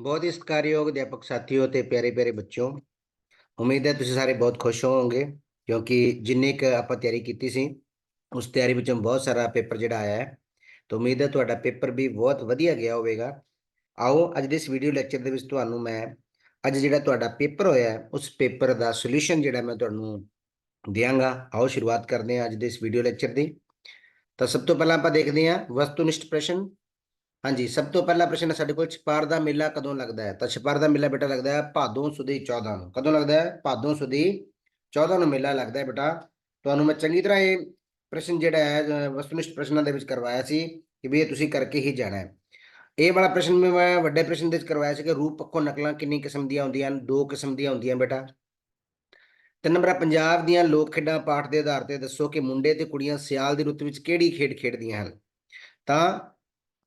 ਬਹੁਤ ਹੀ ਸਤਿਕਾਰਯੋਗ ਅਧਿਆਪਕ ਸਾਥੀਓ ਤੇ ਪਿਆਰੇ ਪਿਆਰੇ ਬੱਚਿਓ। ਉਮੀਦ ਹੈ ਤੁਸੀਂ ਸਾਰੇ ਬਹੁਤ ਖੁਸ਼ ਹੋਵੋਗੇ, ਕਿਉਂਕਿ ਜਿੰਨੇ ਕ ਆਪਾਂ ਤਿਆਰੀ ਕੀਤੀ ਸੀ, ਉਸ ਤਿਆਰੀ ਵਿੱਚੋਂ ਬਹੁਤ ਸਾਰਾ ਪੇਪਰ ਜਿਹੜਾ ਆਇਆ ਹੈ। ਤਾਂ ਉਮੀਦ ਹੈ ਤੁਹਾਡਾ ਪੇਪਰ ਵੀ ਬਹੁਤ ਵਧੀਆ ਗਿਆ ਹੋਵੇਗਾ। ਆਓ ਅੱਜ ਦੇ ਇਸ ਵੀਡੀਓ ਲੈਕਚਰ ਦੇ ਵਿੱਚ ਤੁਹਾਨੂੰ ਮੈਂ ਅੱਜ ਜਿਹੜਾ ਤੁਹਾਡਾ ਪੇਪਰ ਹੋਇਆ ਉਸ ਪੇਪਰ ਦਾ ਸੋਲੂਸ਼ਨ ਜਿਹੜਾ ਮੈਂ ਤੁਹਾਨੂੰ ਦਿਆਂਗਾ। ਆਓ ਸ਼ੁਰੂਆਤ ਕਰਦੇ ਹਾਂ ਅੱਜ ਦੇ ਇਸ ਵੀਡੀਓ ਲੈਕਚਰ ਦੀ। ਤਾਂ ਸਭ ਤੋਂ ਪਹਿਲਾਂ ਆਪਾਂ ਦੇਖਦੇ ਹਾਂ ਵਸਤੂਨਿਸ਼ਟ ਪ੍ਰਸ਼ਨ। ਹਾਂਜੀ, ਸਭ ਤੋਂ ਪਹਿਲਾ ਪ੍ਰਸ਼ਨ ਹੈ ਸਾਡੇ ਕੋਲ ਛਪਾਰ ਦਾ ਮੇਲਾ ਕਦੋਂ ਲੱਗਦਾ ਹੈ? ਤਾਂ ਛਪਾਰ ਦਾ ਮੇਲਾ ਬੇਟਾ ਲੱਗਦਾ ਹੈ ਭਾਦੋਂ ਸੁਦੀ 14 ਨੂੰ। ਕਦੋਂ ਲੱਗਦਾ ਹੈ? ਭਾਦੋਂ ਸੁਦੀ 14 ਨੂੰ ਮੇਲਾ ਲੱਗਦਾ ਹੈ ਬੇਟਾ। ਤੁਹਾਨੂੰ ਮੈਂ ਚੰਗੀ ਤਰ੍ਹਾਂ ਇਹ ਪ੍ਰਸ਼ਨ ਜਿਹੜਾ ਹੈ ਵਸਤੂਨਿਸ਼ਟ ਪ੍ਰਸ਼ਨਾਂ ਦੇ ਵਿੱਚ ਕਰਵਾਇਆ ਸੀ ਕਿ ਵੀ ਇਹ ਤੁਸੀਂ ਕਰਕੇ ਹੀ ਜਾਣਾ ਹੈ। ਇਹ ਵਾਲਾ ਪ੍ਰਸ਼ਨ ਮੈਂ ਵੱਡੇ ਪ੍ਰਸ਼ਨ ਦੇ ਵਿੱਚ ਕਰਵਾਇਆ ਸੀ ਕਿ ਰੂਪ ਪੱਖੋਂ ਨਕਲਾਂ ਕਿੰਨੀ ਕਿਸਮ ਦੀਆਂ ਹੁੰਦੀਆਂ ਹਨ? ਦੋ ਕਿਸਮ ਦੀਆਂ ਹੁੰਦੀਆਂ ਬੇਟਾ। ਤਿੰਨ ਨੰਬਰ ਪੰਜਾਬ ਦੀਆਂ ਲੋਕ ਖੇਡਾਂ ਪਾਠ ਦੇ ਆਧਾਰ ਤੇ ਦੱਸੋ ਕਿ ਮੁੰਡੇ ਤੇ ਕੁੜੀਆਂ ਸਿਆਲ ਦੀ ਰੁੱਤ ਵਿੱਚ ਕਿਹੜੀ ਖੇਡ ਖੇਡਦੀਆਂ ਹਨ? ਤਾਂ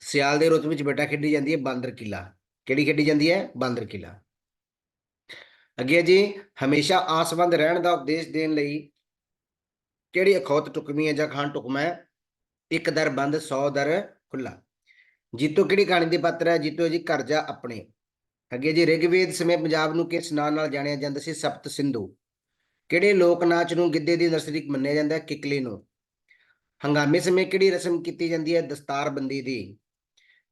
ਸਿਆਲ ਦੇ ਰੁੱਤ ਵਿੱਚ ਬੇਟਾ ਖੇਡੀ ਜਾਂਦੀ ਹੈ ਬਾਂਦਰ ਕਿਲਾ। ਕਿਹੜੀ ਖੇਡੀ ਜਾਂਦੀ ਹੈ? ਬਾਂਦਰ ਕਿਲਾ। ਅੱਗੇ ਜੀ, ਹਮੇਸ਼ਾ ਆਸਵੰਦ ਰਹਿਣ ਦਾ ਉਪਦੇਸ਼ ਦੇਣ ਲਈ ਕਿਹੜੀ ਅਖੌਤ ਟੁਕਮੀ ਹੈ ਜਾਂ ਖਾਨ ਟੁਕਮਾ ਹੈ? ਇੱਕ ਦਰ ਬੰਦ 100 ਦਰ ਖੁੱਲਾ ਜੀਤੋ ਕਿਹੜੀ ਕਹਾਣੀ ਦੇ ਪਾਤਰ ਹੈ? ਜੀਤੋ ਜੀ, ਘਰ ਜਾ ਆਪਣੇ। ਅੱਗੇ ਜੀ, ਰਿਗਵੇਦ ਸਮੇਂ ਪੰਜਾਬ ਨੂੰ ਕਿਸ ਨਾਂ ਨਾਲ ਜਾਣਿਆ ਜਾਂਦਾ ਸੀ? ਸਪਤ ਸਿੰਧੂ। ਕਿਹੜੇ ਲੋਕ ਨਾਚ ਨੂੰ ਗਿੱਧੇ ਦੀ ਨਰਸਰੀ ਮੰਨਿਆ ਜਾਂਦਾ ਹੈ? ਕਿਕਲੀ ਨੂੰ। ਹੰਗਾਮੇ ਸਮੇਂ ਕਿਹੜੀ ਰਸਮ ਕੀਤੀ ਜਾਂਦੀ ਹੈ? ਦਸਤਾਰਬੰਦੀ ਦੀ।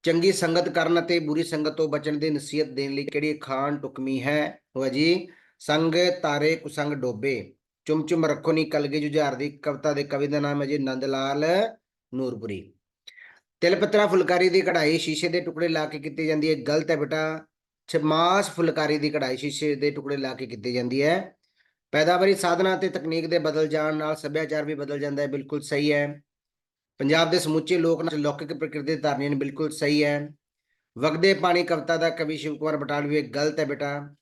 ਚੰਗੀ ਸੰਗਤ ਕਰਨ ਅਤੇ ਬੁਰੀ ਸੰਗਤ ਤੋਂ ਬਚਣ ਦੀ ਨਸੀਹਤ ਦੇਣ ਲਈ ਕਿਹੜੀ ਖਾਨ ਟੁਕਮੀ ਹੈ? ਉਹ ਹੈ ਜੀ, ਸੰਗ ਤਾਰੇ ਕੁਸੰਗ ਡੋਬੇ। ਚੁੰਮ ਚੁੰਮ ਰੱਖੋ ਨੀ ਕਲਗੇ ਜੁਝਾਰ ਦੀ, ਕਵਿਤਾ ਦੇ ਕਵੀ ਦਾ ਨਾਮ ਹੈ ਜੀ ਨੰਦ ਲਾਲ ਨੂਰਪੁਰੀ। ਤਿਲਪਤਰਾ ਫੁਲਕਾਰੀ ਦੀ ਕਢਾਈ ਸ਼ੀਸ਼ੇ ਦੇ ਟੁਕੜੇ ਲਾ ਕੇ ਕੀਤੀ ਜਾਂਦੀ ਹੈ। ਗਲਤ ਹੈ ਬੇਟਾ, ਛਮਾਸ ਫੁਲਕਾਰੀ ਦੀ ਕਢਾਈ ਸ਼ੀਸ਼ੇ ਦੇ ਟੁਕੜੇ ਲਾ ਕੇ ਕੀਤੀ ਜਾਂਦੀ ਹੈ। ਪੈਦਾਵਾਰੀ ਸਾਧਨਾ ਤੇ ਤਕਨੀਕ ਦੇ ਬਦਲ ਜਾਣ ਨਾਲ ਸੱਭਿਆਚਾਰ ਵੀ ਬਦਲ ਜਾਂਦਾ ਹੈ। ਬਿਲਕੁਲ ਸਹੀ ਹੈ। ਪੰਜਾਬ ਦੇ ਸਮੁੱਚੇ ਲੋਕ ਨਾਚ ਲੌਕਿਕ ਪ੍ਰਕਿਰਤੀ ਦੇ ਧਾਰਨੀ ਨੇ ਬਿਲਕੁਲ ਸਹੀ ਹੈ ਵਗਦੇ ਪਾਣੀ ਕਵਿਤਾ ਦਾ ਕਵੀ ਸ਼ਿਵ ਕੁਮਾਰ ਬਟਾਲਵੀ ਇਹ ਗਲਤ ਹੈ ਬੇਟਾ।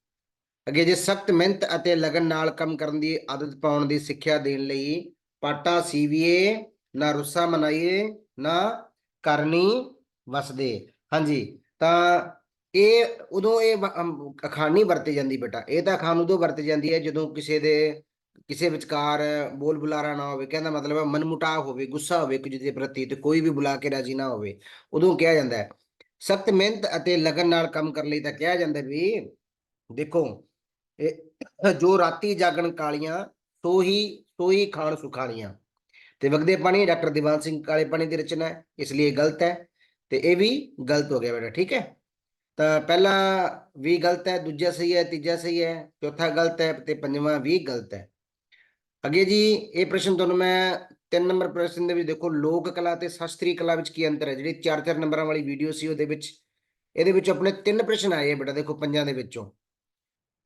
ਅੱਗੇ ਜੇ ਸਖਤ ਮਿਹਨਤ ਅਤੇ ਲਗਨ ਨਾਲ ਕੰਮ ਕਰਨ ਦੀ ਆਦਤ ਪਾਉਣ ਦੀ ਸਿੱਖਿਆ ਦੇਣ ਲਈ ਪਾਟਾ ਸੀਵੀਏ ਨਾ ਰੁੱਸਾ ਮਨਾਈਏ ਨਾ ਕਰਨੀ ਵਸਦੇ। ਹਾਂਜੀ ਤਾਂ ਇਹ ਉਦੋਂ ਇਹ ਵ- ਅਮ, ਅਖਾਣ ਵਰਤੀ ਜਾਂਦੀ ਬੇਟਾ। ਇਹ ਤਾਂ ਅਖਾਣ ਉਦੋਂ ਵਰਤੀ ਜਾਂਦੀ ਹੈ ਜਦੋਂ ਕਿਸੇ ਦੇ ਕਿਸੇ ਵਿਚਕਾਰ ਬੋਲ ਬੁਲਾਰਾ ਨਾ ਹੋਵੇ, ਕਹਿੰਦਾ ਮਤਲਬ ਹੈ ਮਨਮੁਟਾਵ ਹੋਵੇ, ਗੁੱਸਾ ਹੋਵੇ ਕੁਝ ਦੇ ਪ੍ਰਤੀ ਤੇ ਕੋਈ ਵੀ ਬੁਲਾ ਕੇ ਰਾਜੀ ਨਾ ਹੋਵੇ, ਉਦੋਂ ਕਿਹਾ ਜਾਂਦਾ ਹੈ। ਸਖਤ ਮਿਹਨਤ ਅਤੇ ਲਗਨ ਨਾਲ ਕੰਮ ਕਰਨ ਲਈ ਤਾਂ ਕਿਹਾ ਜਾਂਦਾ ਵੀ ਦੇਖੋ, ਇਹ ਜੋ ਰਾਤੀ ਜਾਗਣ ਕਾਲੀਆਂ ਸੋਹੀ ਸੋਹੀ ਖਾਣ ਸੁਖਾਲੀਆਂ। ਤੇ ਵਗਦੇ ਪਾਣੀ, ਡਾਕਟਰ ਦੀਵਾਨ ਸਿੰਘ ਕਾਲੇ ਪਾਣੀ ਦੀ ਰਚਨਾ ਹੈ, ਇਸ ਲਈ ਇਹ ਗਲਤ ਹੈ ਤੇ ਇਹ ਵੀ ਗਲਤ ਹੋ ਗਿਆ ਬੇਟਾ, ਠੀਕ ਹੈ? ਤਾਂ ਪਹਿਲਾ ਵੀ ਗਲਤ ਹੈ, ਦੂਜਾ ਸਹੀ ਹੈ, ਤੀਜਾ ਸਹੀ ਹੈ, ਚੌਥਾ ਗਲਤ ਹੈ ਤੇ ਪੰਜਵਾਂ ਵੀ ਗਲਤ ਹੈ। ਅੱਗੇ ਜੀ, ਇਹ ਪ੍ਰਸ਼ਨ ਤੁਹਾਨੂੰ ਮੈਂ ਤਿੰਨ ਨੰਬਰ ਪ੍ਰਸ਼ਨ ਦੇ ਵਿੱਚ ਦੇਖੋ, ਲੋਕ ਕਲਾ ਤੇ ਸ਼ਾਸਤਰੀ ਕਲਾ ਵਿੱਚ ਕੀ ਅੰਤਰ ਹੈ? ਜਿਹੜੀ ਚਾਰ ਚਾਰ ਨੰਬਰਾਂ ਵਾਲੀ ਵੀਡੀਓ ਸੀ ਉਹਦੇ ਵਿੱਚ, ਇਹਦੇ ਵਿੱਚ ਆਪਣੇ ਤਿੰਨ ਪ੍ਰਸ਼ਨ ਆਏ ਆ ਬੇਟਾ, ਦੇਖੋ ਪੰਜਾਂ ਦੇ ਵਿੱਚੋਂ।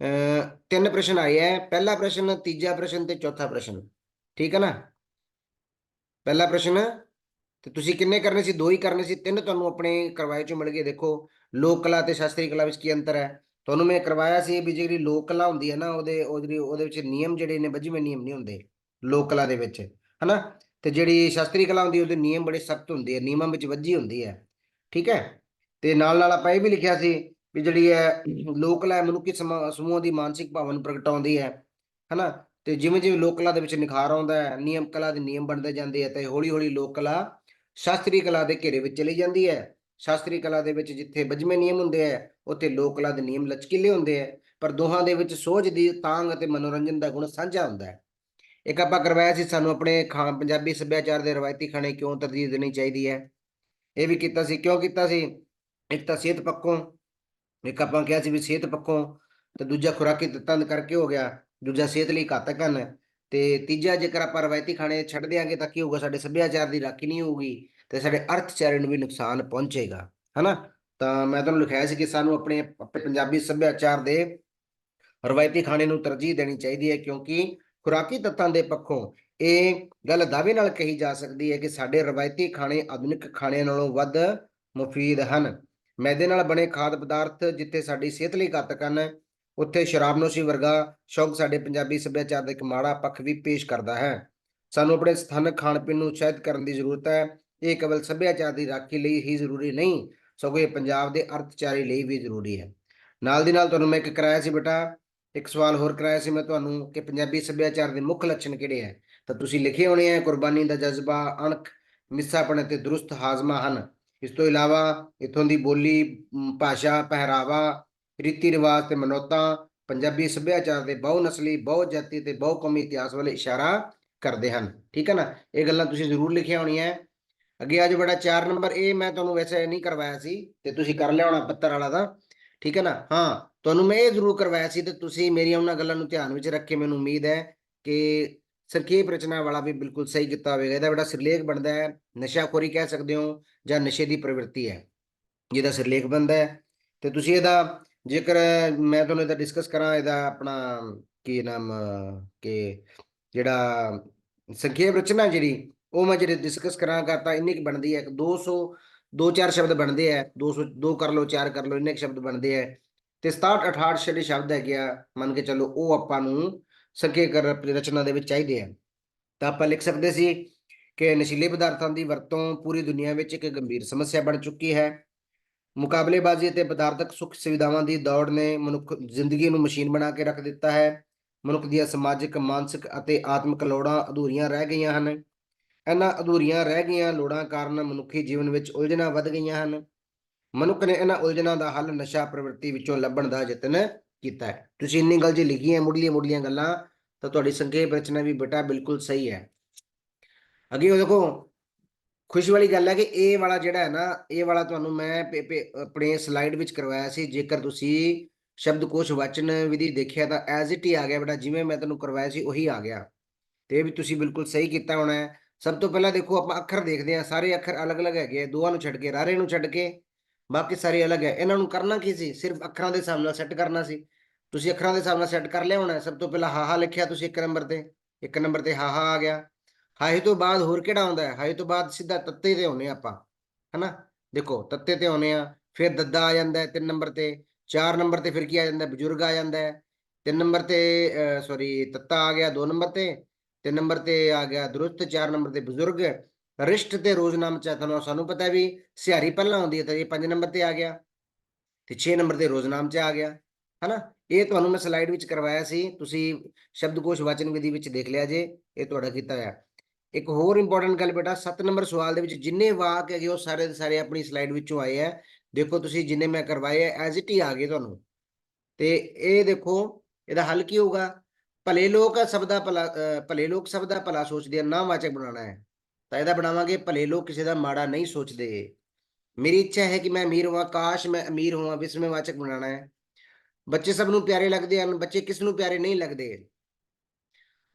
ਅ ਤਿੰਨ ਪ੍ਰਸ਼ਨ ਆਏ ਆ, ਪਹਿਲਾ ਪ੍ਰਸ਼ਨ, ਤੀਜਾ ਪ੍ਰਸ਼ਨ ਤੇ ਚੌਥਾ ਪ੍ਰਸ਼ਨ। ਠੀਕ ਹੈ ਨਾ? ਪਹਿਲਾ ਪ੍ਰਸ਼ਨ, ਤੇ ਤੁਸੀਂ ਕਿੰਨੇ ਕਰਨੇ ਸੀ? ਦੋ ਹੀ ਕਰਨੇ ਸੀ। ਤਿੰਨ ਤੁਹਾਨੂੰ ਆਪਣੇ ਕਰਵਾਏ ਚੋਂ ਮਿਲ ਗਏ, ਦੇਖੋ। ਲੋਕ ਕਲਾ ਤੇ ਸ਼ਾਸਤਰੀ ਕਲਾ ਵਿੱਚ ਕੀ ਅੰਤਰ ਹੈ? ਤੁਹਾਨੂੰ ਮੈਂ ਕਰਵਾਇਆ ਸੀ ਵੀ ਜਿਹੜੀ ਲੋਕ ਕਲਾ ਹੁੰਦੀ ਹੈ ਨਾ, ਉਹਦੇ, ਉਹ ਜਿਹੜੀ, ਉਹਦੇ ਵਿੱਚ ਨਿਯਮ ਜਿਹੜੇ ਨੇ, ਵੱਜਵੇਂ ਨਿਯਮ ਨਹੀਂ ਹੁੰਦੇ ਲੋਕ ਕਲਾ ਦੇ ਵਿੱਚ, ਹਨਾ? ਤੇ ਜਿਹੜੀ ਸ਼ਾਸਤਰੀ ਕਲਾ ਹੁੰਦੀ ਉਹਦੇ ਨਿਯਮ ਬੜੇ ਸਖਤ ਹੁੰਦੇ ਆ, ਨਿਯਮਾਂ ਵਿੱਚ ਵੱਜੀ ਹੁੰਦੀ ਹੈ, ਠੀਕ ਹੈ? ਤੇ ਨਾਲ ਨਾਲ ਆਪਾਂ ਇਹ ਵੀ ਲਿਖਿਆ ਸੀ ਵੀ ਜਿਹੜੀ ਹੈ ਲੋਕ ਕਲਾ ਮਨੁੱਖੀ ਸਮਾ- ਸਮੂਹਾਂ ਦੀ ਮਾਨਸਿਕ ਭਾਵਨਾ ਪ੍ਰਗਟਾਉਂਦੀ ਹੈ, ਹਨਾ? ਤੇ ਜਿਵੇਂ ਜਿਵੇਂ ਲੋਕ ਕਲਾ ਦੇ ਵਿੱਚ ਨਿਖਾਰ ਆਉਂਦਾ ਹੈ, ਨਿਯਮ ਕਲਾ ਦੇ ਨਿਯਮ ਬਣਦੇ ਜਾਂਦੇ ਆ, ਤੇ ਹੌਲੀ ਹੌਲੀ ਲੋਕ ਕਲਾ ਸ਼ਾਸਤਰੀ ਕਲਾ ਦੇ ਘੇਰੇ ਵਿੱਚ ਚਲੀ ਜਾਂਦੀ ਹੈ, ਸ਼ਾਸਤਰੀ ਕਲਾ ਦੇ ਵਿੱਚ ਜਿੱਥੇ ਵੱਜਵੇਂ ਨਿਯਮ ਹੁੰਦੇ ਆ ਉੱਥੇ ਲੋਕ ਕਲਾ ਦੇ ਨਿਯਮ ਲਚਕੀਲੇ ਹੁੰਦੇ ਆ, ਪਰ ਦੋਹਾਂ ਦੇ ਵਿੱਚ ਸੋਝ ਦੀ ਤਾਂਗ ਅਤੇ ਮਨੋਰੰਜਨ ਦਾ ਗੁਣ ਸਾਂਝਾ ਹੁੰਦਾ ਹੈ। ਇੱਕ ਆਪਾਂ ਕਰਵਾਇਆ ਸੀ, ਸਾਨੂੰ ਆਪਣੇ ਖਾ, ਪੰਜਾਬੀ ਸੱਭਿਆਚਾਰ ਦੇ ਰਵਾਇਤੀ ਖਾਣੇ ਕਿਉਂ ਤਰਜੀਹ ਦੇਣੀ ਚਾਹੀਦੀ ਹੈ? ਇਹ ਵੀ ਕੀਤਾ ਸੀ, ਕਿਉਂ ਕੀਤਾ ਸੀ? ਇੱਕ ਤਾਂ ਸਿਹਤ ਪੱਖੋਂ, ਇੱਕ ਆਪਾਂ ਕਿਹਾ ਸੀ ਵੀ ਸਿਹਤ ਪੱਖੋਂ, ਤੇ ਦੂਜਾ ਖੁਰਾਕੀ ਤੱਤਾਂ ਕਰਕੇ ਹੋ ਗਿਆ, ਦੂਜਾ ਸਿਹਤ ਲਈ ਘਾਤਕ ਹਨ। ਤੇ ਤੀਜਾ, ਜੇਕਰ ਆਪਾਂ ਰਵਾਇਤੀ ਖਾਣੇ ਛੱਡ ਦਿਆਂਗੇ, ਤਾਂ ਕੀ ਹੋਊਗਾ? ਸਾਡੇ ਸੱਭਿਆਚਾਰ ਦੀ ਰਾਖੀ ਨਹੀਂ ਹੋਊਗੀ, ਤੇ ਸਾਡੇ ਅਰਥਚਾਰੇ ਨੂੰ ਵੀ ਨੁਕਸਾਨ ਪਹੁੰਚੇਗਾ, ਹਨਾ? ਤਾਂ ਮੈਂ ਤੁਹਾਨੂੰ ਲਿਖਾਇਆ ਸੀ ਕਿ ਸਾਨੂੰ ਆਪਣੇ ਪੰਜਾਬੀ ਸੱਭਿਆਚਾਰ ਦੇ ਰਵਾਇਤੀ ਖਾਣੇ ਨੂੰ ਤਰਜੀਹ ਦੇਣੀ ਚਾਹੀਦੀ ਹੈ, ਕਿਉਂਕਿ ਖੁਰਾਕੀ ਤੱਤਾਂ ਦੇ ਪੱਖੋਂ ਇਹ ਗੱਲ ਦਾਅਵੇ ਨਾਲ ਕਹੀ ਜਾ ਸਕਦੀ ਹੈ ਕਿ ਸਾਡੇ ਰਵਾਇਤੀ ਖਾਣੇ ਆਧੁਨਿਕ ਖਾਣਿਆਂ ਨਾਲੋਂ ਵੱਧ ਮੁਫੀਦ ਹਨ। ਮੈਦੇ ਨਾਲ ਬਣੇ ਖਾਦ ਪਦਾਰਥ ਜਿੱਥੇ ਸਾਡੀ ਸਿਹਤ ਲਈ ਘਾਤਕ ਹਨ, ਉੱਥੇ ਸ਼ਰਾਬਨੋਸ਼ੀ ਵਰਗਾ ਸ਼ੌਕ ਸਾਡੇ ਪੰਜਾਬੀ ਸੱਭਿਆਚਾਰ ਦਾ ਇੱਕ ਮਾੜਾ ਪੱਖ ਵੀ ਪੇਸ਼ ਕਰਦਾ ਹੈ। ਸਾਨੂੰ ਆਪਣੇ ਸਥਾਨਕ ਖਾਣ ਪੀਣ ਨੂੰ ਉਤਸ਼ਾਹਿਤ ਕਰਨ ਦੀ ਜ਼ਰੂਰਤ ਹੈ। ਇਹ ਕੇਵਲ ਸੱਭਿਆਚਾਰ ਦੀ ਰਾਖੀ ਲਈ ਹੀ ਜ਼ਰੂਰੀ ਨਹੀਂ ਸਗੋਂ ਇਹ ਪੰਜਾਬ ਦੇ ਅਰਥਚਾਰੇ ਲਈ ਵੀ ਜ਼ਰੂਰੀ ਹੈ। ਨਾਲ ਦੀ ਨਾਲ ਤੁਹਾਨੂੰ ਮੈਂ ਇੱਕ ਕਰਾਇਆ ਸੀ ਬੇਟਾ, ਇੱਕ ਸਵਾਲ ਹੋਰ ਕਰਾਇਆ ਸੀ, ਮੈਂ ਤੁਹਾਨੂੰ ਕਿ ਪੰਜਾਬੀ ਸੱਭਿਆਚਾਰ ਦੇ ਮੁੱਖ ਲੱਛਣ ਕਿਹੜੇ ਹੈ? ਤਾਂ ਤੁਸੀਂ ਲਿਖੇ ਹੋਣੇ ਆ ਕੁਰਬਾਨੀ ਦਾ ਜਜ਼ਬਾ, ਅਣਖ ਮਿੱਸਾਪਣ ਅਤੇ ਦਰੁਸਤ ਹਾਜ਼ਮਾ ਹਨ। ਇਸ ਤੋਂ ਇਲਾਵਾ ਇਥੋਂ ਦੀ ਬੋਲੀ ਭਾਸ਼ਾ, ਪਹਿਰਾਵਾ, ਰੀਤੀ ਰਿਵਾਜ ਤੇ ਮਨੋਤਾਂ, ਪੰਜਾਬੀ ਸੱਭਿਆਚਾਰ ਦੇ ਬਹੁ ਨਸਲੀ, ਬਹੁ ਜਾਤੀ ਤੇ ਬਹੁ ਕੌਮੀ ਇਤਿਹਾਸ ਵੱਲ ਇਸ਼ਾਰਾ ਕਰਦੇ ਹਨ। ਠੀਕ ਹੈ ਨਾ? ਇਹ ਗੱਲਾਂ ਤੁਸੀਂ ਜ਼ਰੂਰ ਲਿਖੀਆਂ ਹੋਣੀਆਂ ਅੱਗੇ ਅੱਜ ਬੜਾ 4 ਨੰਬਰ, ਇਹ ਮੈਂ ਤੁਹਾਨੂੰ ਵੈਸੇ ਨਹੀਂ ਕਰਵਾਇਆ ਸੀ ਤੇ ਤੁਸੀਂ ਕਰ ਲਿਆ ਹੋਣਾ ਪੱਤਰ ਵਾਲਾ ਦਾ ਠੀਕ ਹੈ ਨਾ? ਹਾਂ, ਤੁਹਾਨੂੰ ਮੈਂ ਇਹ ਜ਼ਰੂਰ ਕਰਵਾਇਆ ਸੀ ਤੇ ਤੁਸੀਂ ਮੇਰੀਆਂ ਉਹਨਾਂ ਗੱਲਾਂ ਨੂੰ ਧਿਆਨ ਵਿੱਚ ਰੱਖ ਕੇ ਮੈਨੂੰ ਉਮੀਦ ਹੈ ਕਿ ਸੰਖੇਪ ਰਚਨਾ ਵਾਲਾ ਵੀ ਬਿਲਕੁਲ ਸਹੀ ਕੀਤਾ ਹੋਵੇਗਾ। ਇਹਦਾ ਬੜਾ ਸਿਰਲੇਖ ਬਣਦਾ ਹੈ, ਨਸ਼ਾਖੋਰੀ ਕਹਿ ਸਕਦੇ ਹੋ ਜਾਂ ਨਸ਼ੇ ਦੀ ਪ੍ਰਵਿਰਤੀ ਹੈ, ਜਿਹਦਾ ਸਿਰਲੇਖ ਬਣਦਾ ਹੈ। ਤੇ ਤੁਸੀਂ ਇਹਦਾ ਜੇਕਰ ਮੈਂ ਤੁਹਾਨੂੰ ਇਹਦਾ ਡਿਸਕਸ ਕਰਾਂ, ਇਹਦਾ ਆਪਣਾ ਕੀ ਨਾਮ ਕਿ ਜਿਹੜਾ ਸੰਖੇਪ ਰਚਨਾ ਜਿਹੜੀ ਉਹ ਮੈਂ ਜਿਹੜੇ ਡਿਸਕਸ ਕਰਾਂਗਾ ਤਾਂ ਇੰਨੀ ਕੁ ਬਣਦੀ ਹੈ ਕਿ 200 ਦੋ ਚਾਰ ਸ਼ਬਦ ਬਣਦੇ ਆ 200 ਦੋ ਕਰ ਲਓ, ਚਾਰ ਕਰ ਲਓ, ਇੰਨੇ ਕੁ ਸ਼ਬਦ ਬਣਦੇ ਆ ਤੇ 67 68 ਜਿਹੜੇ ਸ਼ਬਦ ਹੈਗੇ ਆ, ਮੰਨ ਕੇ ਚੱਲੋ ਉਹ ਆਪਾਂ ਨੂੰ ਸੰਖੇਪ ਰਚਨਾ ਦੇ ਵਿੱਚ ਚਾਹੀਦੇ ਆ। ਤਾਂ ਆਪਾਂ ਲਿਖ ਸਕਦੇ ਸੀ ਕਿ ਨਸ਼ੀਲੇ ਪਦਾਰਥਾਂ ਦੀ ਵਰਤੋਂ ਪੂਰੀ ਦੁਨੀਆ ਵਿੱਚ ਇੱਕ ਗੰਭੀਰ ਸਮੱਸਿਆ ਬਣ ਚੁੱਕੀ ਹੈ। ਮੁਕਾਬਲੇਬਾਜ਼ੀ ਅਤੇ ਪਦਾਰਥਕ ਸੁੱਖ ਸੁਵਿਧਾਵਾਂ ਦੀ ਦੌੜ ਨੇ ਮਨੁੱਖ ਜ਼ਿੰਦਗੀ ਨੂੰ ਮਸ਼ੀਨ ਬਣਾ ਕੇ ਰੱਖ ਦਿੱਤਾ ਹੈ। ਮਨੁੱਖ ਦੀਆਂ ਸਮਾਜਿਕ, ਮਾਨਸਿਕ ਅਤੇ ਆਤਮਿਕ ਲੋੜਾਂ ਅਧੂਰੀਆਂ ਰਹਿ ਗਈਆਂ ਹਨ। ਇਹਨਾਂ ਅਧੂਰੀਆਂ ਰਹਿ ਗਈਆਂ ਲੋੜਾਂ ਕਾਰਨ ਮਨੁੱਖੀ ਜੀਵਨ ਵਿੱਚ ਉਲਝਣਾਂ ਵੱਧ ਗਈਆਂ ਹਨ। ਮਨੁੱਖ ਨੇ ਇਹਨਾਂ ਉਲਝਣਾਂ ਦਾ ਹੱਲ ਨਸ਼ਾ ਪ੍ਰਵਿਰਤੀ ਵਿੱਚੋਂ ਲੱਭਣ ਦਾ ਯਤਨ ਕੀਤਾ ਹੈ। ਤੁਸੀਂ ਇੰਨੀ ਗੱਲ ਜੇ ਲਿਖੀ ਹੈ ਮੁੱਢਲੀਆਂ ਮੁੱਢਲੀਆਂ ਗੱਲਾਂ, ਤਾਂ ਤੁਹਾਡੀ ਸੰਖੇਪ ਰਚਨਾ ਵੀ ਬੇਟਾ ਬਿਲਕੁਲ ਸਹੀ ਹੈ। ਅੱਗੇ ਉਹ ਦੇਖੋ, ਖੁਸ਼ੀ ਵਾਲੀ ਗੱਲ ਹੈ ਕਿ ਇਹ ਵਾਲਾ ਜਿਹੜਾ ਹੈ ਨਾ, ਇਹ ਵਾਲਾ ਤੁਹਾਨੂੰ ਮੈਂ ਪੇ- ਪੇ- ਆਪਣੇ ਸਲਾਈਡ ਵਿੱਚ ਕਰਵਾਇਆ ਸੀ। ਜੇਕਰ ਤੁਸੀਂ ਸ਼ਬਦਕੋਸ਼ ਵਾਚਨ ਵਿਧੀ ਦੇਖਿਆ ਤਾਂ ਐਜ਼ ਇਟ ਹੀ ਆ ਗਿਆ ਬੇਟਾ, ਜਿਵੇਂ ਮੈਂ ਤੁਹਾਨੂੰ ਕਰਵਾਇਆ ਸੀ, ਉਹੀ ਆ ਗਿਆ। ਤੇ ਇਹ ਵੀ ਤੁਸੀਂ ਬਿਲਕੁਲ ਸਹੀ ਕੀਤਾ ਹੋਣਾ ਹੈ। ਸਭ ਤੋਂ ਪਹਿਲਾਂ ਦੇਖੋ ਆਪਾਂ ਅੱਖਰ ਦੇਖਦੇ ਹਾਂ ਸਾਰੇ ਅੱਖਰ ਅਲੱਗ-ਅਲੱਗ ਹੈਗੇ ਆ, ਦੋਵਾਂ ਨੂੰ ਛੱਡ ਕੇ ਰਾਰੇ ਨੂੰ ਛੱਡ ਕੇ ਬਾਕੀ ਸਾਰੇ ਅਲੱਗ ਹੈ। ਇਹਨਾਂ ਨੂੰ ਕਰਨਾ ਕੀ ਸੀ? ਸਿਰਫ ਅੱਖਰਾਂ ਦੇ ਹਿਸਾਬ ਨਾਲ ਸੈੱਟ ਕਰਨਾ ਸੀ। ਤੁਸੀਂ ਅੱਖਰਾਂ ਦੇ ਹਿਸਾਬ ਨਾਲ ਸੈੱਟ ਕਰ ਲਿਆ ਹੋਣਾ ਸਭ ਤੋਂ ਪਹਿਲਾਂ ਹਾਹਾ ਲਿਖਿਆ ਤੁਸੀਂ ਇੱਕ ਨੰਬਰ ਤੇ ਇੱਕ ਨੰਬਰ ਤੇ ਹਾਹਾ ਆ ਗਿਆ। ਹਾਹੇ ਤੋਂ ਬਾਅਦ ਹੋਰ ਕਿਹੜਾ ਆਉਂਦਾ ਹੈ? ਹਾਹੇ ਤੋਂ ਬਾਅਦ ਸਿੱਧਾ ਤੱਤੇ ਤੇ ਆਉਨੇ ਆਪਾਂ ਹਨਾ? ਦੇਖੋ ਤੱਤੇ ਤੇ ਆਉਨੇ ਆ ਫਿਰ ਦੱਦਾ ਆ ਜਾਂਦਾ ਹੈ ਤਿੰਨ ਨੰਬਰ ਤੇ ਚਾਰ ਨੰਬਰ ਤੇ ਫਿਰ ਕੀ ਆ ਜਾਂਦਾ ਬਜ਼ੁਰਗ ਆ ਜਾਂਦਾ ਹੈ। ਤਿੰਨ ਨੰਬਰ ਤੇ ਸੌਰੀ ਤੱਤਾ ਆ ਗਿਆ ਦੋ ਨੰਬਰ ਤੇ ਤਿੰਨ ਨੰਬਰ ਤੇ ਆ ਗਿਆ, ਦਰੁਸਤ ਚਾਰ ਨੰਬਰ ਤੇ ਬਜ਼ੁਰਗ। ਰਿਸ਼ਟ ਤੇ ਰੋਜ਼ਨਾਮ ਚ ਤੁਹਾਨੂੰ ਸਾਨੂੰ ਪਤਾ ਵੀ ਸਿਹਾਰੀ ਪਹਿਲਾਂ ਆਉਂਦੀ ਹੈ ਤਾਂ ਇਹ ਪੰਜ ਨੰਬਰ ਤੇ ਆ ਗਿਆ ਤੇ 6 ਨੰਬਰ ਤੇ ਰੋਜ਼ਨਾਮ ਚ ਆ ਗਿਆ, ਹਨਾ? ਇਹ ਤੁਹਾਨੂੰ ਮੈਂ ਸਲਾਈਡ ਵਿੱਚ ਕਰਵਾਇਆ ਸੀ, ਤੁਸੀਂ ਸ਼ਬਦਕੋਸ਼ ਵਾਚਨ ਵਿਧੀ ਵਿੱਚ ਦੇਖ ਲਿਆ ਜੇ, ਇਹ ਤੁਹਾਡਾ ਕੀਤਾ ਹੋਇਆ। ਇੱਕ ਹੋਰ ਇੰਪੋਰਟੈਂਟ ਗੱਲ ਬੇਟਾ 7 ਨੰਬਰ ਸਵਾਲ ਦੇ ਵਿੱਚ ਜਿੰਨੇ ਵਾਕ ਹੈਗੇ ਉਹ ਸਾਰੇ ਦੇ ਸਾਰੇ ਆਪਣੀ ਸਲਾਈਡ ਵਿੱਚੋਂ ਆਏ ਆ। ਦੇਖੋ ਤੁਸੀਂ ਜਿੰਨੇ ਮੈਂ ਕਰਵਾਏ ਆ ਐਜ਼ ਇਟ ਹੀ ਆ ਗਏ ਤੁਹਾਨੂੰ। ਤੇ ਇਹ ਦੇਖੋ, ਇਹਦਾ ਹੱਲ ਕੀ ਹੋਊਗਾ? ਭਲੇ ਲੋਕ ਸਭ ਦਾ ਭਲਾ, ਅਹ ਭਲੇ ਲੋਕ ਸਭ ਦਾ ਭਲਾ ਸੋਚਦੇ ਆ ਨਾਮਵਾਚਕ ਬਣਾਉਣਾ ਹੈ। ਤਾਂ ਇਹਦਾ ਬਣਾਵਾਂਗੇ, ਭਲੇ ਲੋਕ ਕਿਸੇ ਦਾ ਮਾੜਾ ਨਹੀਂ ਸੋਚਦੇ। ਮੇਰੀ ਇੱਛਾ ਹੈ ਕਿ ਮੈਂ ਅਮੀਰ ਹੋਵਾਂ, ਕਾਸ਼ ਮੈਂ ਅਮੀਰ ਹੋਵਾਂ ਵਿਸਮੇਵਾਚਕ ਬਣਾਉਣਾ ਹੈ। ਬੱਚੇ ਸਭ ਨੂੰ ਪਿਆਰੇ ਲੱਗਦੇ ਹਨ, ਬੱਚੇ ਕਿਸ ਨੂੰ ਪਿਆਰੇ ਨਹੀਂ ਲੱਗਦੇ?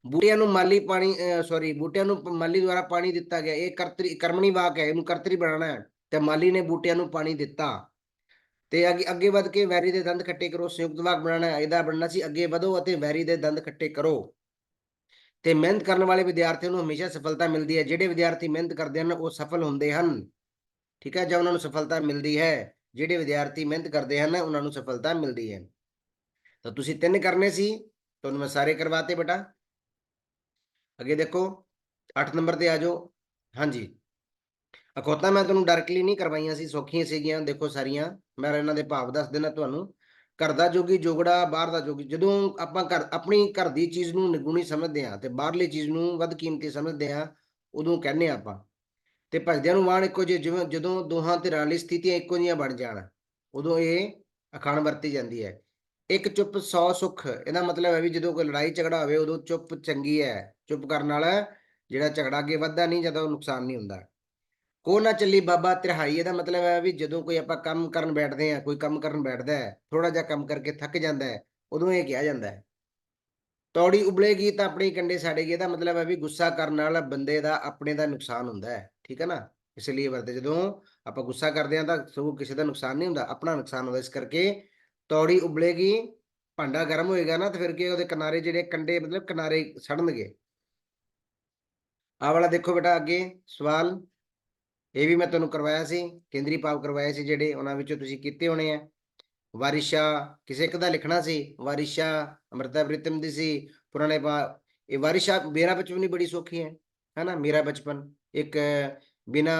ਬੂਟਿਆਂ ਨੂੰ ਮਾਲੀ ਪਾਣੀ ਸੌਰੀ ਬੂਟਿਆਂ ਨੂੰ ਮਾਲੀ ਦੁਆਰਾ ਪਾਣੀ ਦਿੱਤਾ ਗਿਆ, ਇਹ ਕਰਤਰੀ, ਕਰਮਣੀ ਵਾਕ ਹੈ, ਇਹਨੂੰ ਕਰਤਰੀ ਬਣਾਉਣਾ ਹੈ। ਤੇ ਮਾਲੀ ਨੇ ਬੂਟਿਆਂ ਨੂੰ ਪਾਣੀ ਦਿੱਤਾ। ਤੇ ਅੱਗੇ ਅੱਗੇ ਵਧ ਕੇ ਵੈਰੀ ਦੇ ਦੰਦ ਖੱਟੇ ਕਰੋ, ਸੰਯੁਕਤ ਵਾਕ ਬਣਾਉਣਾ ਹੈ ਇਹਦਾ ਬਣਨਾ ਸੀ ਅੱਗੇ ਵਧੋ ਅਤੇ ਵੈਰੀ ਦੇ ਦੰਦ ਖੱਟੇ ਕਰੋ। ਤੇ ਮਿਹਨਤ ਕਰਨ ਵਾਲੇ ਵਿਦਿਆਰਥੀਆਂ ਨੂੰ ਹਮੇਸ਼ਾ ਸਫਲਤਾ ਮਿਲਦੀ ਹੈ। ਜਿਹੜੇ ਵਿਦਿਆਰਥੀ ਮਿਹਨਤ ਕਰਦੇ ਹਨ, ਉਹ ਸਫਲ ਹੁੰਦੇ ਹਨ। ਠੀਕ ਹੈ, ਜਾਂ ਉਹਨਾਂ ਨੂੰ ਸਫਲਤਾ ਮਿਲਦੀ ਹੈ। ਜਿਹੜੇ ਵਿਦਿਆਰਥੀ ਮਿਹਨਤ ਕਰਦੇ ਹਨ, ਉਹਨਾਂ ਨੂੰ ਸਫਲਤਾ ਮਿਲਦੀ ਹੈ। ਤਾਂ ਤੁਸੀਂ ਤਿੰਨ ਕਰਨੇ ਸੀ, ਤੁਹਾਨੂੰ ਮੈਂ ਸਾਰੇ ਕਰਵਾਤੇ ਬੇਟਾ। ਅੱਗੇ ਦੇਖੋ 8 ਨੰਬਰ ਤੇ ਆ ਜਾਓ। ਹਾਂਜੀ। ਅਖੌਤਾਂ ਮੈਂ ਤੁਹਾਨੂੰ ਡਾਇਰੈਕਟਲੀ ਨਹੀਂ ਕਰਵਾਈਆਂ ਸੀ, ਸੌਖੀਆਂ ਸੀਗੀਆਂ, ਦੇਖੋ ਸਾਰੀਆਂ, ਮੈਂ ਇਹਨਾਂ ਦੇ ਭਾਵ ਦੱਸ ਦੇਣਾ ਤੁਹਾਨੂੰ। ਘਰ ਦਾ ਜੋਗੀ ਜੋਗੜਾ, ਬਾਹਰ ਦਾ ਜੋਗੀ, ਜਦੋਂ ਆਪਾਂ ਘਰ, ਆਪਣੀ ਘਰ ਦੀ ਚੀਜ਼ ਨੂੰ ਨਿਗੁਣੀ ਸਮਝਦੇ ਹਾਂ ਤੇ ਬਾਹਰਲੀ ਚੀਜ਼ ਨੂੰ ਵੱਧ ਕੀਮਤੀ ਸਮਝਦੇ ਹਾਂ, ਉਦੋਂ ਕਹਿੰਦੇ ਹਾਂ ਆਪਾਂ। ਤੇ ਭਜਦਿਆਂ ਨੂੰ ਵਾਣ ਇੱਕੋ ਜਿਹੇ, ਜਿਵੇਂ, ਜਦੋਂ ਦੋਹਾਂ ਧਿਰਾਂ ਲਈ ਸਥਿਤੀਆਂ ਇੱਕੋ ਜਿਹੀਆਂ ਬਣ ਜਾਣ, ਉਦੋਂ ਇਹ ਅਖਾਣ ਵਰਤੀ ਜਾਂਦੀ ਹੈ। ਇੱਕ ਚੁੱਪ 100 ਸੁੱਖ, ਇਹਦਾ ਮਤਲਬ ਹੈ ਵੀ ਜਦੋਂ ਕੋਈ ਲੜਾਈ ਝਗੜਾ ਹੋਵੇ, ਉਦੋਂ ਚੁੱਪ ਚੰਗੀ ਹੈ। ਚੁੱਪ ਕਰਨ ਨਾਲ ਜਿਹੜਾ ਝਗੜਾ ਅੱਗੇ ਵੱਧਦਾ ਨਹੀਂ ਜਦੋਂ ਨੁਕਸਾਨ ਨਹੀਂ ਹੁੰਦਾ। ਕੋ ਨਾ ਚੱਲੀ, ਬਾਬਾ ਤਿਰਹਾਈ ਇਹਦਾ ਮਤਲਬ ਹੈ ਵੀ ਜਦੋਂ ਕੋਈ ਆਪਾਂ ਕੰਮ ਕਰਨ ਬੈਠਦੇ ਆ ਕੋਈ ਕੰਮ ਕਰਨ ਬੈਠਦਾ ਹੈ ਥੋੜਾ ਜਿਹਾ ਕੰਮ ਕਰਕੇ ਥੱਕ ਜਾਂਦਾ ਹੈ, ਉਦੋਂ ਇਹ ਕਿਹਾ ਜਾਂਦਾ ਹੈ। ਤੌੜੀ ਉਬਲੇਗੀ ਤਾਂ ਆਪਣੀ ਕੰਡੇ ਸਾੜੇਗੀ, ਇਹਦਾ ਮਤਲਬ ਹੈ ਵੀ ਗੁੱਸਾ ਕਰਨ ਨਾਲ ਬੰਦੇ ਦਾ ਆਪਣੇ ਦਾ ਨੁਕਸਾਨ ਹੁੰਦਾ ਹੈ, ਠੀਕ ਹੈ ਨਾ? ਇਸ ਲਈ ਵਰਤੇ ਜਦੋਂ ਆਪਾਂ ਗੁੱਸਾ ਕਰਦੇ ਆ ਤਾਂ ਸਗੋਂ ਕਿਸੇ ਦਾ ਨੁਕਸਾਨ ਨਹੀਂ ਹੁੰਦਾ, ਆਪਣਾ ਨੁਕਸਾਨ ਹੁੰਦਾ, ਇਸ ਕਰਕੇ ਤੌੜੀ ਉਬਲੇਗੀ, ਭਾਂਡਾ ਗਰਮ ਹੋਏਗਾ ਨਾ, ਤੇ ਫਿਰ ਕੀ ਉਹਦੇ ਕਿਨਾਰੇ ਜਿਹੜੇ ਕੰਡੇ ਮਤਲਬ ਕਿਨਾਰੇ ਸੜਨਗੇ। ਆ ਵਾਲਾ ਦੇਖੋ ਬੇਟਾ ਅੱਗੇ, ਸਵਾਲ। ਇਹ ਵੀ ਮੈਂ ਤੁਹਾਨੂੰ ਕਰਵਾਇਆ ਸੀ, ਕੇਂਦਰੀ ਭਾਵ ਕਰਵਾਏ ਸੀ ਜਿਹੜੇ ਉਹਨਾਂ ਵਿੱਚੋਂ ਤੁਸੀਂ ਕੀਤੇ ਹੋਣੇ ਆ। ਵਾਰਿਸ਼ਾ ਕਿਸੇ ਇੱਕ ਦਾ ਲਿਖਣਾ ਸੀ, ਵਾਰਿਸ਼ਾ ਅਮਰਤਾ ਪ੍ਰੀਤਮ ਦੀ ਸੀ, ਪੁਰਾਣੇ ਪਾ ਇਹ ਵਾਰਿਸ਼ਾ ਮੇਰਾ ਬਚਪਨ ਹੀ ਬੜੀ ਸੌਖੀ ਹੈ, ਹੈਨਾ, ਮੇਰਾ ਬਚਪਨ, ਇੱਕ ਬਿਨਾ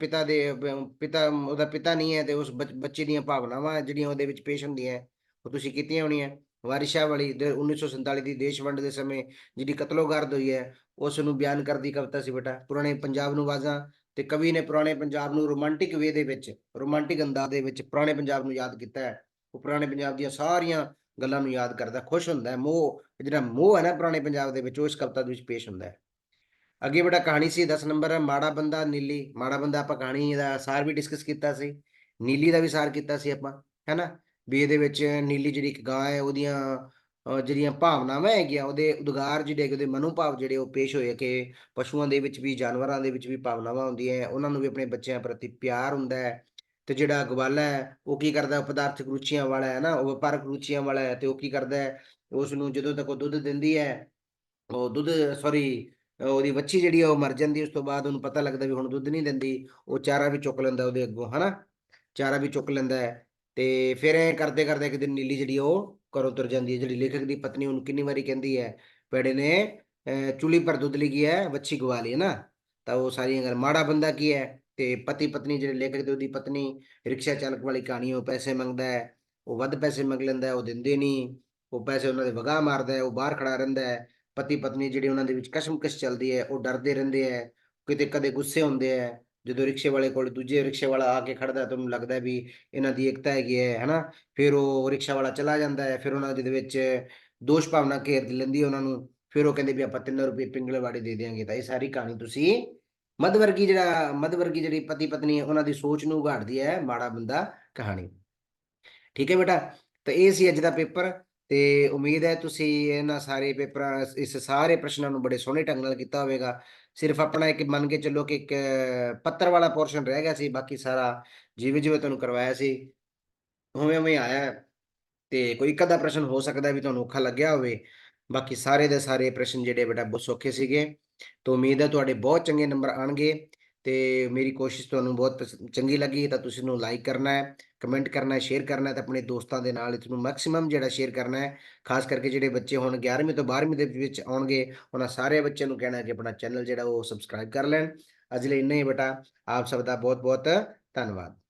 ਪਿਤਾ ਦੇ, ਪਿਤਾ, ਉਹਦਾ ਪਿਤਾ ਨਹੀਂ ਹੈ ਤੇ ਉਸ ਬੱਚ- ਬੱਚੇ ਦੀਆਂ ਭਾਵਨਾਵਾਂ ਜਿਹੜੀਆਂ ਉਹਦੇ ਵਿੱਚ ਪੇਸ਼ ਹੁੰਦੀਆਂ, ਉਹ ਤੁਸੀਂ ਕੀਤੀਆਂ ਹੋਣੀਆਂ। ਵਾਰਿਸ਼ਾ ਵਾਲੀ ਦੇ 1947 ਦੀ ਦੇਸ਼ ਵੰਡ ਦੇ ਸਮੇਂ ਜਿਹੜੀ ਕਤਲੋਗਾਰਦ ਹੋਈ ਹੈ, ਉਸ ਨੂੰ ਬਿਆਨ ਕਰਦੀ ਕਵਿਤਾ ਸੀ ਬੇਟਾ, ਪੁਰਾਣੇ ਪੰਜਾਬ ਨੂੰ ਆਵਾਜ਼ਾਂ ਤੇ ਕਵੀ ਨੇ ਪੁਰਾਣੇ ਪੰਜਾਬ ਨੂੰ ਰੋਮਾਂਟਿਕ ਵੇ ਦੇ ਵਿੱਚ, ਰੋਮਾਂਟਿਕ ਅੰਦਾਜ਼ ਦੇ ਵਿੱਚ ਪੁਰਾਣੇ ਪੰਜਾਬ ਨੂੰ ਯਾਦ ਕੀਤਾ ਹੈ। ਉਹ ਪੁਰਾਣੇ ਪੰਜਾਬ ਦੀਆਂ ਸਾਰੀਆਂ ਗੱਲਾਂ ਨੂੰ ਯਾਦ ਕਰਦਾ, ਖੁਸ਼ ਹੁੰਦਾ ਹੈ। ਮੋਹ ਜਿਹੜਾ ਮੋਹ ਹੈ ਨਾ ਪੁਰਾਣੇ ਪੰਜਾਬ ਦੇ ਵਿੱਚ, ਉਹ ਇਸ ਕਵਿਤਾ ਦੇ ਵਿੱਚ ਪੇਸ਼ ਹੁੰਦਾ ਹੈ। ਅੱਗੇ ਬੇਟਾ ਕਹਾਣੀ ਸੀ 10 ਨੰਬਰ ਮਾੜਾ ਬੰਦਾ, ਨੀਲੀ। ਮਾੜਾ ਬੰਦਾ ਆਪਾਂ ਕਹਾਣੀ ਦਾ ਸਾਰ ਵੀ ਡਿਸਕਸ ਕੀਤਾ ਸੀ। ਨੀਲੀ ਦਾ ਵੀ ਸਾਰ ਕੀਤਾ ਸੀ ਆਪਾਂ ਹੈਨਾ ਵੀ ਇਹਦੇ ਵਿੱਚ ਨੀਲੀ ਜਿਹੜੀ ਇੱਕ ਗਾਂ ਹੈ, ਉਹਦੀਆਂ ਜਿਹੜੀਆਂ ਭਾਵਨਾਵਾਂ ਹੈਗੀਆਂ ਉਹਦੇ ਉਦਗਾਰ ਜਿਹੜੇ ਹੈਗੇ ਉਹਦੇ ਮਨੋਭਾਵ ਜਿਹੜੇ ਉਹ ਪੇਸ਼ ਹੋਏ ਕਿ ਪਸ਼ੂਆਂ ਦੇ ਵਿੱਚ ਵੀ ਜਾਨਵਰਾਂ ਦੇ ਵਿੱਚ ਵੀ ਭਾਵਨਾਵਾਂ ਹੁੰਦੀਆਂ ਹੈ ਉਹਨਾਂ ਨੂੰ ਵੀ ਆਪਣੇ ਬੱਚਿਆਂ ਪ੍ਰਤੀ ਪਿਆਰ ਹੁੰਦਾ ਹੈ ਤੇ ਜਿਹੜਾ ਗਵਾਲਾ ਹੈ ਉਹ ਕੀ ਕਰਦਾ ਹੈ, ਪਦਾਰਥਕ ਰੁਚੀਆਂ ਵਾਲਾ ਹੈ ਨਾ ਉਹ ਵਪਾਰਕ ਰੁਚੀਆਂ ਵਾਲਾ ਹੈ ਤੇ ਉਹ ਕੀ ਕਰਦਾ ਹੈ ਉਸ ਨੂੰ ਜਦੋਂ ਤੱਕ ਉਹ ਦੁੱਧ ਦਿੰਦੀ ਹੈ ਉਹ ਦੁੱਧ ਸੌਰੀ ਉਹਦੀ ਵੱਛੀ ਜਿਹੜੀ ਆ ਉਹ ਮਰ ਜਾਂਦੀ ਉਸ ਤੋਂ ਬਾਅਦ ਉਹਨੂੰ ਪਤਾ ਲੱਗਦਾ ਵੀ ਹੁਣ ਦੁੱਧ ਨਹੀਂ ਦਿੰਦੀ ਉਹ ਚਾਰਾ ਵੀ ਚੁੱਕ ਲੈਂਦਾ ਉਹਦੇ ਅੱਗੋਂ ਹਨਾ ਚਾਰਾ ਵੀ ਚੁੱਕ ਲੈਂਦਾ ਤੇ ਫਿਰ ਐ ਕਰਦੇ ਕਰਦੇ ਇੱਕ ਦਿਨ ਨੀਲੀ ਜਿਹੜੀ ਉਹ ਘਰੋਂ ਤੁਰ ਜਾਂਦੀ ਹੈ ਜਿਹੜੀ ਲੇਖਕ ਦੀ ਪਤਨੀ ਉਹਨੂੰ ਕਿੰਨੀ ਵਾਰੀ ਕਹਿੰਦੀ ਹੈ ਪੈੜੇ ਨੇ ਅਹ, ਚੁੱਲ੍ਹੀ ਪਰ ਦੁੱਧ ਲਿਖੀ ਹੈ ਵੱਛੀ ਗਵਾ ਲਈ ਨਾ ਤਾਂ ਉਹ ਸਾਰੀਆਂ ਗੱਲ ਮਾੜਾ ਬੰਦਾ ਕੀ ਹੈ ਤੇ ਪਤੀ ਪਤਨੀ ਜਿਹੜੇ ਲੇਖਕ ਤੇ ਉਹਦੀ ਪਤਨੀ ਰਿਕਸ਼ਾ ਚਾਲਕ ਵਾਲੀ ਕਹਾਣੀ ਉਹ ਪੈਸੇ ਮੰਗਦਾ ਹੈ ਉਹ ਵੱਧ ਪੈਸੇ ਮੰਗ ਲੈਂਦਾ ਉਹ ਦਿੰਦੇ ਨਹੀਂ ਉਹ ਪੈਸੇ ਉਹਨਾਂ ਦੇ ਵਗਾਹ ਮਾਰਦਾ ਹੈ ਉਹ ਬਾਹਰ ਖੜਾ ਰਹਿੰਦਾ ਹੈ ਪਤੀ ਪਤਨੀ ਜਿਹੜੀ ਉਹਨਾਂ ਦੇ ਵਿੱਚ ਕਸ਼ਮਕਸ਼ ਚੱਲਦੀ ਹੈ ਉਹ ਡਰਦੇ ਰਹਿੰਦੇ ਹੈ ਕਿਤੇ ਕਦੇ ਗੁੱਸੇ ਹੁੰਦੇ ਹੈ ਜਦੋਂ ਰਿਕਸ਼ੇ ਵਾਲੇ ਕੋਲ ਦੂਜੇ ਰਿਕਸ਼ੇ ਵਾਲਾ ਆ ਕੇ ਖੜਦਾ ਤਾਂ ਲੱਗਦਾ ਵੀ ਇਹਨਾਂ ਦੀ ਏਕਤਾ ਹੈਗੀ ਹੈ, ਹਨਾ? ਫਿਰ ਉਹ ਰਿਕਸ਼ਾ ਵਾਲਾ ਚਲਾ ਜਾਂਦਾ ਹੈ, ਫਿਰ ਉਹਨਾਂ ਦੇ ਵਿੱਚ ਦੋਸ਼ ਭਾਵਨਾ ਘੇਰ ਲੈਂਦੀ ਹੈ ਉਹਨਾਂ ਨੂੰ, ਫਿਰ ਉਹ ਕਹਿੰਦੇ ਵੀ ਆਪਾਂ 3 ਰੁਪਏ ਪਿੰਗਲਵਾੜੀ ਦੇ ਦਿਆਂਗੇ ਤਾਂ ਇਹ ਸਾਰੀ ਕਹਾਣੀ ਤੁਸੀਂ ਮੱਧ ਵਰਗੀ ਜਿਹੜਾ ਮੱਧ ਵਰਗੀ ਜਿਹੜੀ ਪਤੀ ਪਤਨੀ ਉਹਨਾਂ ਦੀ ਸੋਚ ਨੂੰ ਉਘਾੜਦੀ ਹੈ ਮਾੜਾ ਬੰਦਾ ਕਹਾਣੀ। ਠੀਕ ਹੈ ਬੇਟਾ, ਤਾਂ ਇਹ ਸੀ ਅੱਜ ਦਾ ਪੇਪਰ ਤੇ ਉਮੀਦ ਹੈ ਤੁਸੀਂ ਇਹਨਾਂ ਸਾਰੇ ਪੇਪਰਾਂ, ਇਸ ਸਾਰੇ ਪ੍ਰਸ਼ਨਾਂ ਨੂੰ ਬੜੇ ਸੋਹਣੇ ਢੰਗ ਨਾਲ ਕੀਤਾ ਹੋਵੇਗਾ। ਸਿਰਫ ਆਪਣਾ ਇੱਕ ਮੰਨ ਕੇ ਚੱਲੋ ਕਿ ਇੱਕ ਪੱਤਰ ਵਾਲਾ ਪੋਰਸ਼ਨ ਰਹਿ ਗਿਆ ਸੀ, ਬਾਕੀ ਸਾਰਾ ਜਿਵੇਂ ਜਿਵੇਂ ਤੁਹਾਨੂੰ ਕਰਵਾਇਆ ਸੀ। ਉਵੇਂ ਉਵੇਂ ਆਇਆ ਤੇ ਕੋਈ ਇੱਕ ਅੱਧਾ ਪ੍ਰਸ਼ਨ ਹੋ ਸਕਦਾ ਵੀ ਤੁਹਾਨੂੰ ਔਖਾ ਲੱਗਿਆ ਹੋਵੇ। ਬਾਕੀ ਸਾਰੇ ਦੇ ਸਾਰੇ ਪ੍ਰਸ਼ਨ ਜਿਹੜੇ ਬੇਟਾ ਬਹੁਤ ਸੌਖੇ ਸੀਗੇ। ਤਾਂ ਉਮੀਦ ਹੈ ਤੁਹਾਡੇ ਬਹੁਤ ਚੰਗੇ ਨੰਬਰ ਆਣਗੇ ਤੇ ਮੇਰੀ ਕੋਸ਼ਿਸ਼ ਤੁਹਾਨੂੰ ਬਹੁਤ ਪਸ- ਚੰਗੀ ਲੱਗੀ ਤਾਂ ਤੁਸੀਂ ਇਹਨੂੰ ਲਾਈਕ ਕਰਨਾ ਹੈ ਕਮੈਂਟ ਕਰਨਾ ਹੈ ਸ਼ੇਅਰ ਕਰਨਾ ਹੈ ਤੇ ਆਪਣੇ ਦੋਸਤਾਂ ਦੇ ਨਾਲ ਇਸ ਨੂੰ ਮੈਕਸਿਮਮ ਜਿਹੜਾ ਸ਼ੇਅਰ ਕਰਨਾ ਹੈ, ਖਾਸ ਕਰਕੇ ਜਿਹੜੇ ਬੱਚੇ ਹੁਣ 11ਵੀਂ ਤੋਂ 12ਵੀਂ ਦੇ ਵਿੱਚ ਆਉਣਗੇ, ਉਹਨਾਂ ਸਾਰੇ ਬੱਚਿਆਂ ਨੂੰ ਕਹਿਣਾ ਹੈ ਕਿ ਆਪਣਾ ਚੈਨਲ ਜਿਹੜਾ ਉਹ ਸਬਸਕ੍ਰਾਈਬ ਕਰ ਲੈਣ। ਅੱਜ ਲਈ ਇੰਨਾ ਹੀ ਬੇਟਾ, ਆਪ ਸਭ ਦਾ ਬਹੁਤ ਬਹੁਤ ਧੰਨਵਾਦ।